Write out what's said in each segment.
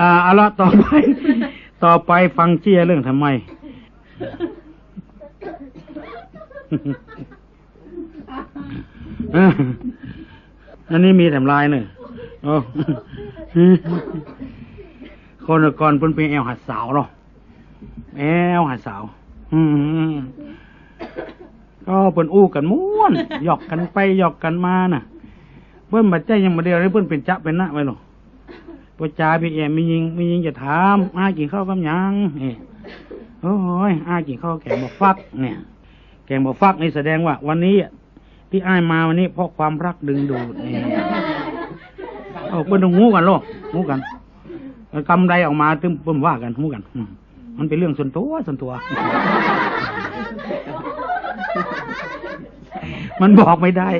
อ่าเอาละต่อไป ต่อไปฟังเจี้ยเรื่องทำไมเอออันนี้มีแถมลายหนึ่งโอ้คนก่อนเพิ่นเป็นแอวหัดสาวเนาะแอวหัดสาว อืมก็เพิ่นอู้กันม้วนหยอกกันไปหยอกกันมาน่ะเพิ่นบัดใจยังมาเดียวเลยเพิ่นเป็นจะเป็นนะไว้หรอ ปจาพี่แอมมียิงมียิงจะถามอากินข้าวกับหยังนี่โอ้ยอากินข้าวแกงบอกฟัก เนี่ย แกงบอกฟักนี่แสดงว่า วันนี้ที่อ้ายมาวันนี้เพราะความรักดึงดูดนี่เอาเพิ่นงูกันโลกงูกันกำไรออกมาตึมเพิ่มว่ากันงูกันมันเป็นเรื่องส่วนตัวส่วนตัว มันบอกไม่ได้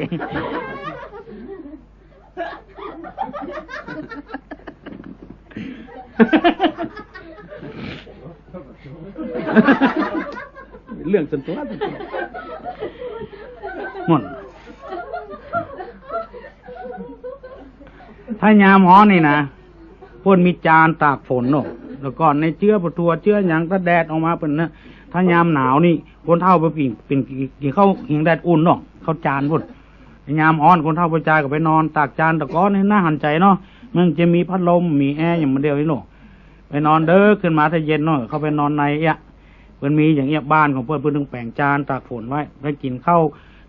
เรื่องส่วนตัวส่วนตัวหมดถ้ายามหอนี่นะพ่นมีจานตากฝนเนาะแล้วก็ในเชื้อประทัวเชื้อหยังก็แดดออกมาเป็นนะถ้ายามหนาวนี่คนเท่าไปปิ่งเป็นกินข้าวหิงแดดอุ่นเนาะข้าวจานพุ่นยามอ่อนคนเท่าไปจายก็ไปนอนตากจานตะก้อนนี่น่าหันใจเนาะ มันจะมีพัดลมมีแอร์อย่างมันเดียวนี่เนาะไปนอนเด้อขึ้นมาถ้าเย็นเนาะเข้าไปนอนในเอะเพิ่นมีอย่างเงี้ยบ้านของเพิ่อนเพิ่อนต้องแปลงจานตากฝนไว้ไปกินข้าว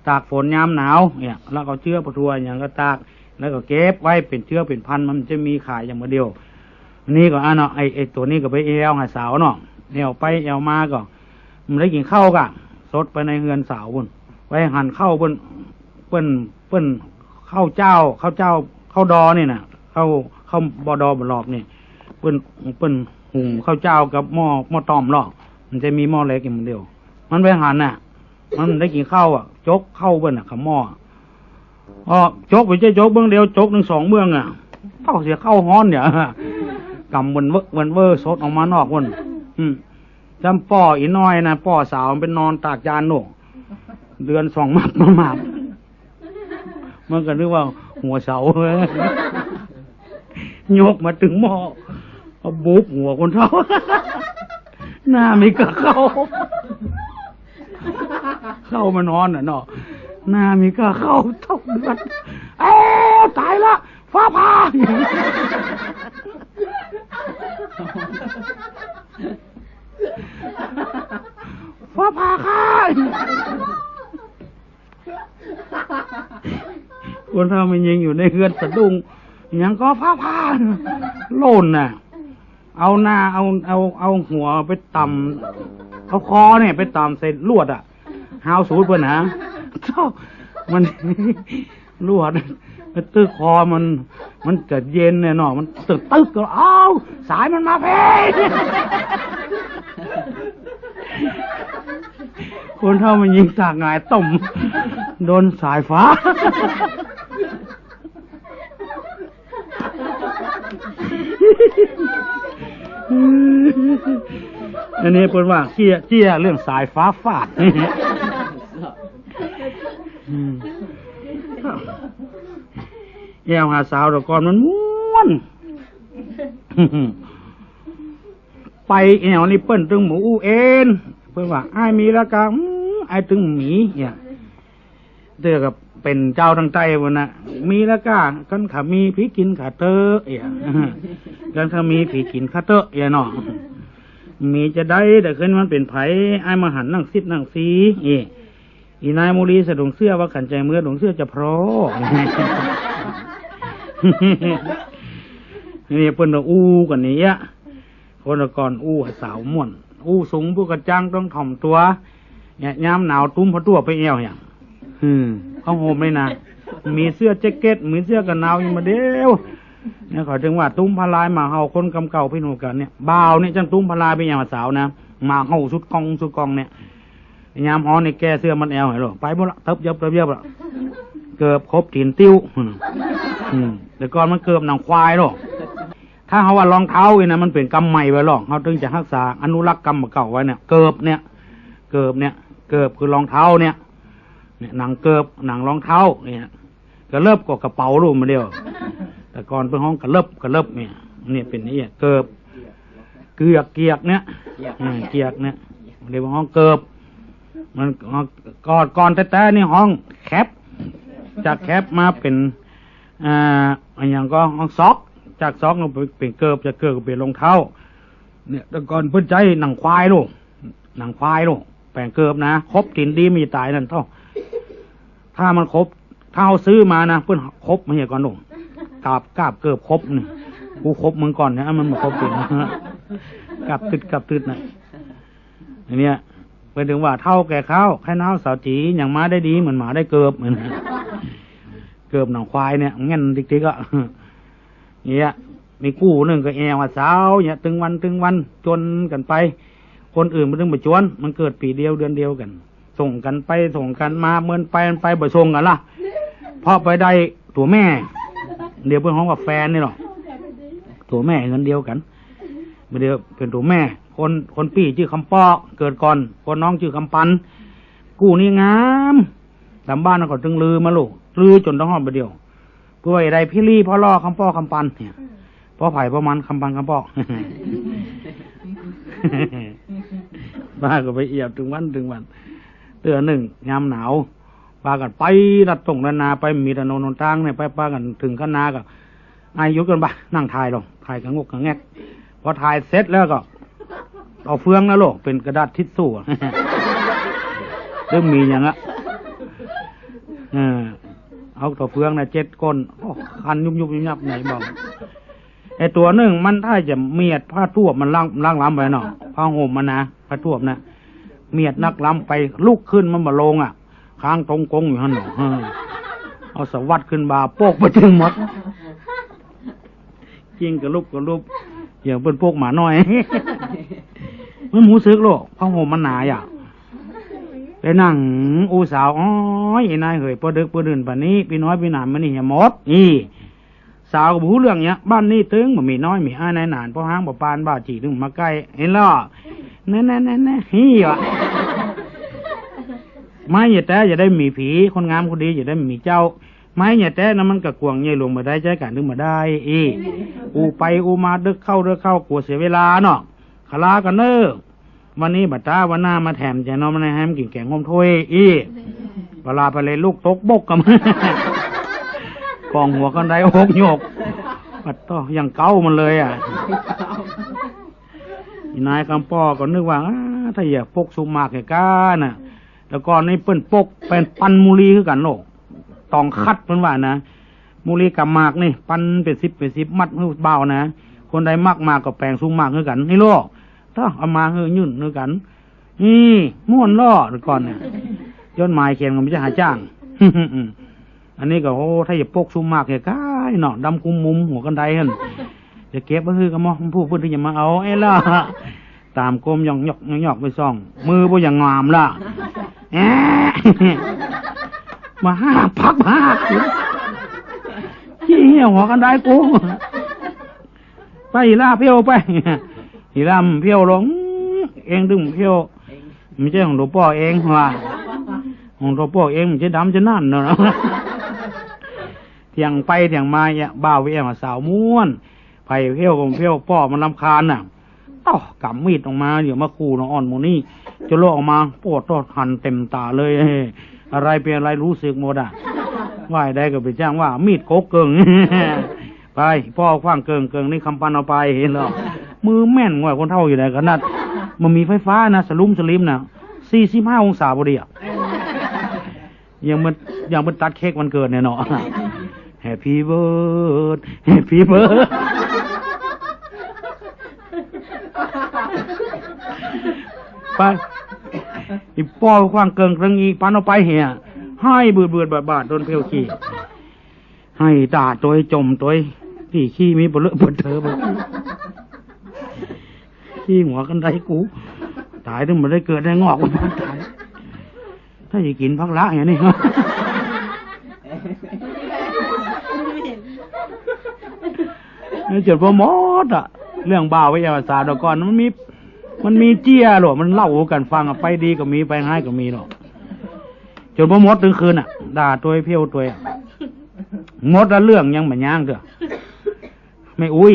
ตากฝนยามหนาวเนี่ยแล้วก็เชื้อประทัวอย่างก็ตาก แล้วก็เก็บไว้เป็นเชื้อเป็นพันมันจะมีขายอย่างเดียว นี่ก็อะเนาะไอไอตัวนี้ก็ไปเอวหาสาวเนาะเอวไปเอวมาก็มันได้กินข้าวกะสดไปในเฮือนสาวบุญไว้หั่นข้าวเปิ้นเปิ้นเปิ้นข้าวเจ้าข้าวเจ้าข้าวดอนี่นะ ข้าวข้าวบอดอบหลอบนี่เปิ้นเปิ้นหุงข้าวเจ้ากับหม้อหม้อต้อมหรอกมันจะมีหม้อเล็กอย่างเดียว มันไปหันน่ะ มันได้กินข้าวอะจกเข้าเปิ้นอะขหม้ออ๋อจกไปเจ๊จกเบื้องเดียวจกหนึ่งสองเบื้องอะเท่าเสียเข้าฮ้อนเนี่ยกำมันเวอมันเวอร์สดออกมานอกวันอืมจำป่ออีน้อยนะป่อสาวเป็นนอนตากยานโหนเดือนสองมักมาหมากมันก็นึกว่าหัวเสาย ยกมาถึงหม้อเอาบุบหัวคนเท่า หน้ามีกะเข้า เข้ามานอนน่ะเนาะหน้ามีกะเข้าเท่าเดือดเอ้ตายละฟ้าผ่าฟ้าผ่าค่ะคนเท่ามันยิงอยู่ในเฮือนสะดุ้ง ยังก็ฟ้าผ่าโล่นน่ะ เอาหน้าเอาเอาเอาหัวไปต่ำเอาคอเนี่ยไปต่ำเสร็จลวดอะหาวสูดเพื่อนนะเจ้ามันลวดมันตื้อคอมัน มันเกิดเย็นเนี่ยเนาะมันตึกตึกก็อ้าวสายมันมาเพคนเท่ามันยิงสากงายต่มโดนสายฟ้า อันนี้เป็นว่าเจี้ยเจี้ยเรื่องสายฟ้าฟาดอืมแอวหาสาวตะกอนมันม้วนไปแอวนี่เปิ้นตึงหมูเอ็นเพิ่นว่าไอ้ายมีแล้วก็อื้อไอ้ายตึงหมีเนี่ยเตือกับเป็นเจ้าทางใต้วันน่ะมีแล้วก็กันขามีผีกินขาเตอเอี่ยกันถ้ามีผีกินขาเตอเอี่ยเนาะ มีจะได้แต่ขึ้นมันเป็นไผไอ้มาหันนั่งซิดนั่งซีเอี่ยอีนายมูลีสะดงเสื้อว่าขันใจเมื่อดงเสื้อจะพราะนี่เปิ้นอู้กันนี้อะคนละก่อนอู้สาวม่วน อู้สูงผู้กระจังต้องถ่อมตัวเนี่ยยามหนาวตุ้มพะตัวไปเอวอย่างอืมเอาโฮมเลยนะมีเสื้อแจ็คเก็ตมีเสื้อกันหนาวอยังมาเดียว เนี่ยขอถึงว่าตุ้มพลายมาเฮาคนกำเก่าพี่หนูกันเนี่ยบ่าวเนี่ยจังตุ้มพลายเป็นอย่างสาวนะมาเฮาสุดกองสุดกองเนี่ยยามฮ้อนนี่แกเสื้อมันแอวเหรอไปหมดละเทิบยับเทิบยับละเกือบครบถีนติ้วอืมแต่ก่อนมันเกือบหนังควายหรอกถ้าเขาว่ารองเท้าเนี่ยนะมันเป็นกำใหม่ไว้หรอกเขาถึงจะรักษาอนุรักษ์กรรมเก่าไว้เนี่ย เกือบเนี่ย เกือบเนี่ย เกือบคือรองเท้าเนี่ยเนี่ยหนังเกือบหนังรองเท้าเนี่ยกระเลิบกว่ากระเป๋าลูกมาเดียว แต่ก่อนเป็นห้องกระเลิบกระเลิบเนี่ยเนี่ยเป็นนี่เกิบเกือกเกียกเนี่ยเกียกเนี่ยเรียกว่าห้องเกิบ มันก่อนก่อนแต่แต่นี่ห้องแคปจากแคปมาเป็นอ่าอย่างก็ห้องซอก จากซอกลงไปเป็นเกิบจากเกิบเป็นรองเท้า เนี่ยแต่ก่อนเพิ่นใจหนังควายลูกหนังควายลูกแปลงเกิบนะครบกินดีมีตายนั่นเท่า ถ้ามันครบถ้าเอาซื้อมานะเพิ่นครบมาเหี้ยก่อนลูก กาบกาบเกิบครบนี่กูครบมึงก่อนนะมันมาครบกินกลับตึดกลับตึดนะอันเนี้ยไปถึงว่าเท่าแก่ข้าวแค่น้าสาวจีอย่างม้าได้ดีเหมือนหมาได้เกิบเหมือนเกิบหนังควายเนี่ยงั้นติ๊กๆอะเนี่ยมีกู้หนึ่งก็แอวว่าสาวเนี่ยตึงวันตึงวันจนกันไป คนอื่นมันถึงมาจวน มันเกิดปีเดียวเดือนเดียวกัน ส่งกันไปส่งกันมาเมือนไปมันไปบ่ส่งกันล่ะพอไปได้ตัวแม่ เดียวเพื่อนห้องกับแฟนนี่หรอกตัวแม่เงินเดียวกันไม่เดียวเป็นตัวแม่ คนคนพี่ชื่อคำปอเกิดก่อน คนน้องชื่อคำปัน กู้นี่งามตามบ้านก็ตึงลือมาลูกลือจนต้องห้องไปเดียวเพื่ออะไรพี่ลี่พ่อล่อคำป้อคำปันเนี่ยพ่อไผ่พ่อมันคำปันคำป้อบ้าก็ไปเอียบถึงวันถึงวัน เตือนหนึ่งยามหนาว ปากันไปรัดตรงรันาไปมีถนนนนทางเนี่ยไปปากันถึงข้างนากับอายุกันบ้านั่งถ่ายลงถ่ายกังกกังแงกพอถ่ายเสร็จแล้วก็ เอาเฟืองนะโลกเป็นกระดาษทิชชู่เริ่มมีอย่างละเออเอาตัวเฟืองนะเจ็ดก้นคันยุบยุบยุบยับไหนบอกไอตัวหนึ่งมันถ้าจะเมียดผ้าทั่วมันล่างล่างล้ำไปเนาะผ้าห่มมันนะผ้าทั่วนะเมียดนักล้ำไปลุกขึ้นมันมาลงอะ ค้างตรงกงอยู่หันเนาะเออเอาสวัสดขึ้นบาโปกไปถึงหมดจริงกับลูกกับลูกอย่างเป็นพวกหมาน้อยมันหมูซึกโลกผ้าห่มมันหนาอย่างไปนั่งอูสาวอ้อยไอ้นายเหยพอดึกพอดื่นป่านนี้พี่น้อยพี่หนานมันนี่อย่าหมดนี่สาวก็บรู้เรื่องเนี้ยบ้านนี้ตึงบ่มีน้อยมีอ้ายนายหนานพอห้างบ่ปานบ่าจีถึงมาใกล้เห็นล่ะแน่แน่แน่แน่ฮี่วะ ไม่อย่าแต่อย่าได้มีผีคนงามคนดีอย่าได้มีเจ้า ไม่อย่าแต่นั้นมันก็กวงใหญ่ลงมาได้ใจกันถึงมาได้ อีอูไปอูมาดึกเข้าดึกเข้ากลัวเสียเวลาเนาะขลากันเนอวันนี้บัตตาวันหน้ามาแถมจะนอนมาในแฮมกินแกงงมถ้วยอีเวลาไปเลยลูกตกบกกับกองหัวกันได้หกโยกปัดต่อยังเก้ามันเลยอะนายกำปอก็นึกว่าถ้าอยากปกสุมากแก่ก้าน่ะ แล้วก่อนเปิ้นปกเป็นปันมูลีคือกันโลกตองคัดเพิ่นว่านะมูลีกับมากนี่ ปันเป็นสิบเป็นสิบมัดมือเบานะคนใดมากมากก็แปลงสุมมากคือกันนี่โลกถ้าเอามาเฮอยุ่นนึกกันนี่ม่วนล่อเดี๋ยวก่อนเนี่ยย้อนหมายเขียนก็ไม่ใช่หาจ้างอันนี้ก็โอ้ถ้าอย่าปกซุ่มมากแค่กายเนาะดำคุมมุมหัวกันไดหันจะเก็บก็คือก็มองผู้พื่อนที่จะมาเอาไอ้ล่ะตามกลมยองหยอกหยองหยอกไปซ่อง มือบ่อย่างงามล่ะ มาห้าพักห้าขี้เหี้ยหัวกันได้กูไปอีล่าเพียวไปอีลำเพียวลง เองดึงเพียวไม่ใช่ของหลวงพ่อเองว่าของหลวงพ่อเองมันจะดำจะนั่นเนาะเถียงไปเถียงมาเนี่ยบ้าเวียมาสาวม้วนไผ่เพียวของเพียวพ่อมันลำคาญน่ะ ต้อกำมีดออกมา เดี๋ยวมาขู่น้องอ่อนโมนี่จะโลกออกมาปวดตอดหันเต็มตาเลย อะไรเป็นอะไรรู้สึกหมดอะว่าได้ก็ไปจ้างว่า มีดโกกเกิงไปพ่อคว้างเกิงเกิงนี่คำปันเอาไปเห็นหรอมือแม่นกว่าคนเท่าอยู่ไหนกันนัดมันมีไฟฟ้านะสลุมสลิมนะสี่สิบห้าองศาพอดีอะยังมันยังมันตัดเค้กวันเกิดเนี่ยเนาะ Happy bird Happy bird ไปอีป้อคว้างเกิงเรื่องอีปันเอาไปเหียให้เบื่อเบื่อบาดบาดโดนเพลวขี้ให้ด่าตัวจมตัวที่ขี้มีบเลอะบนเธอบ่ขี้หัวกันได้กู ตายถึงมันได้เกิดได้งอกมันตายถ้าจะกินพักละอย่างนี้เจ็ดพอมดอะ เรื่องบ้าวิทยาศาสตร์เดี๋ยวก่อนมันมี มันมีเจี้ยหรอมันเล่ากันฟังอะไปดีก็มีไปง่ายก็มีหรอกจนพอมดถึงคืนอะ ด่าตัวเพี้ยวตัวงดละเรื่องยังเหมือนย่างเถอะไม่อุ้ย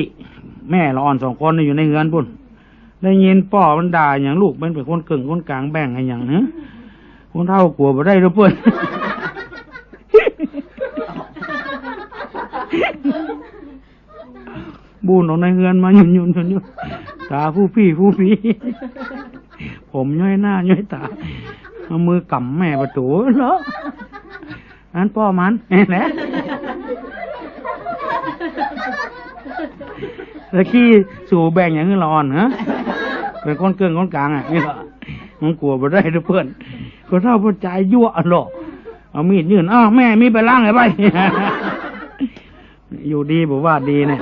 แม่ละอ่อนสองคนนี่อยู่ในเฮือนพุ่นได้ยินป่อมันด่าอย่างลูกมันเป็นคนเก่งคนกลางแบ่งให้อย่างเนะคนเท่ากลัวบ่ได้หรือเพื่อนบูนออกในเฮือนมาหยุนหยุนหยุน หยุนตาผู้พี่ผู้พี่ผมย้อยหน้าย้อยตาเอามือกำแม่ประตูเหรออันพ่อมันเห็นแหละตะกี้สู่แบ่งอย่างนี้ร้อนฮะเป็นคนเกินคนกลางอะนี่เหรอมันกลัวบ่ได้ทุกเพื่อนคนเท่าพ่อใจยั่วหรอกเอามีดยื่นอ้าวแม่มีไปล้างไงไปอยู่ดีบอกว่าดีเนี่ย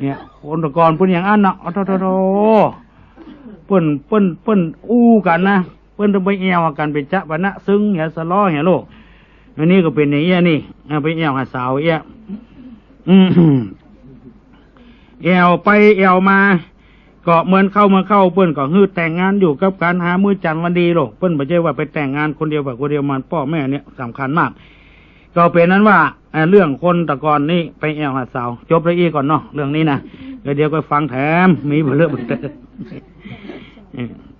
เนี่ยคนตะกอนเพิ่นอย่างอันเนาะโอ้โธโธโธเปิ้นเปิ้นเปิ้นอู้กันนะเปิ้นจะไปแอวกันไปจะปะนะซึ้งเหียสล้อเหียโลกอันนี้ก็เป็นอย่างเงี้ยนี่ไปแอวหาสาวเอี้ยอืมแอวไปแอวมาก็เหมือนเข้ามาเข้าเปิ้นก็ฮือแต่งงานอยู่กับการหามือจันทร์วันดีโลกเปิ้นบ่ใช่ว่าไปแต่งงานคนเดียวแบบคนเดียวมันพ่อแม่เนี่ยสำคัญมาก ก็เป็นนั้นว่า เอ่อเรื่องคนตะกอนนี่ไปแอวหาสาว จบเลยอีก่อนเนาะเรื่องนี้นะเดี๋ยวก็ฟังแถมมีเบลเลอร์เบลอ